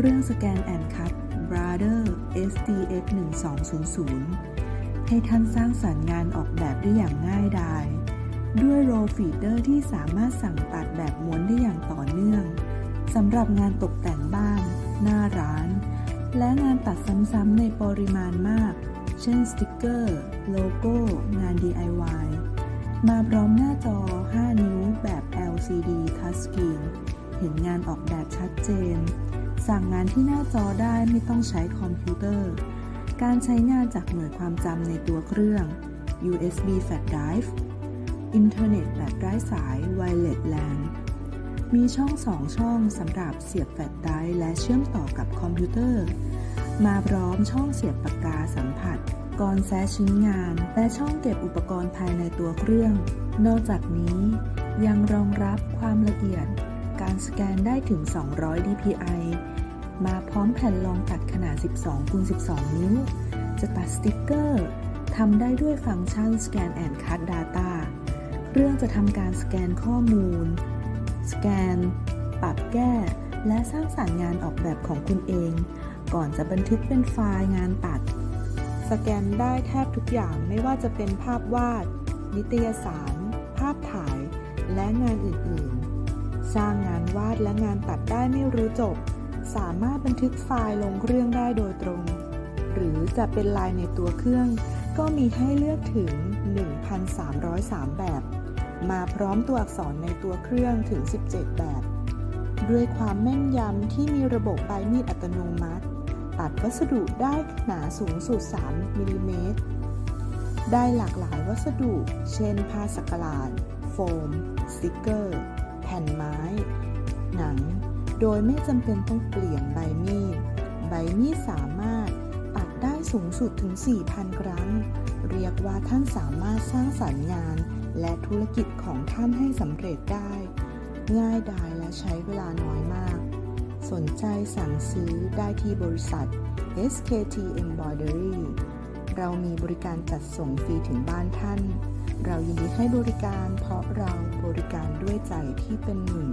เรื่องสแกนแอนคั t Brother SDX 1200ให้ท่านสร้างสรรค์งานออกแบบได้อย่างง่ายดาย ด้วย Roll Feeder ที่สามารถสั่งตัดแบบม้วนได้อย่างต่อเนื่องสำหรับงานตกแต่งบ้าน หน้าร้าน และงานตัดซ้ำๆในปริมาณมาก เช่นสติกเกอร์ โลโก้ งาน DIY มาพร้อมหน้าจอ 5 นิ้วแบบ LCD Touchscreen เห็นงานออกแบบชัดเจน สั่งงานที่หน้าจอได้ไม่ต้องใช้คอมพิวเตอร์ การใช้งานจากหน่วยความจำในตัวเครื่อง USB Flash Drive อินเทอร์เน็ตแบบไร้สาย Wireless LAN มีช่อง 2 ช่องสำหรับเสียบแฟลชไดรฟ์และเชื่อมต่อกับคอมพิวเตอร์ มาพร้อมช่องเสียบปากกาสัมผัสก่อนแซะชิ้นงาน และช่องเก็บอุปกรณ์ภายในตัวเครื่อง นอกจากนี้ยังรองรับความละเอียด การสแกนได้ถึง 200 dpi มาพร้อมแผ่นรองตัดขนาด 12คูณ12 นิ้ว จะตัดสติกเกอร์ทำได้ด้วยฟังก์ชัน Scan and Cut Data เครื่องจะทำการสแกนข้อมูล สแกน ปรับแก้ และสร้างสรรค์งานออกแบบของคุณเอง ก่อนจะบันทึกเป็นไฟล์งานตัด สแกนได้แทบทุกอย่างไม่ว่าจะเป็นภาพวาด นิตยสาร ภาพถ่าย และงานอื่น ๆ สร้างงานวาดและงานตัดได้ไม่รู้จบ สามารถบันทึกไฟล์ลงเครื่องได้โดยตรง หรือจะเป็นลายในตัวเครื่อง ก็มีให้เลือกถึง 1,303 แบบ มาพร้อมตัวอักษรในตัวเครื่องถึง 17 แบบ ด้วยความแม่นยำที่มีระบบใบมีดอัตโนมัติ ตัดวัสดุได้หนาสูงสุด 3มิลลิเมตรได้หลากหลายวัสดุ เช่นผ้าสักหลาด โฟม สติกเกอร์ โดยไม่จำเป็นต้องเปลี่ยนใบมีด ใบมีดสามารถตัดได้สูงสุดถึง 4,000 ครั้ง เรียกว่าท่านสามารถสร้างสรรค์งาน และธุรกิจของท่านให้สำเร็จได้ ง่ายดายและใช้เวลาน้อยมาก สนใจสั่งซื้อได้ที่บริษัท SKT Embroidery เรามีบริการจัดส่งฟรีถึงบ้านท่าน เรายินดีให้บริการเพราะเราบริการด้วยใจที่เป็นหนึ่ง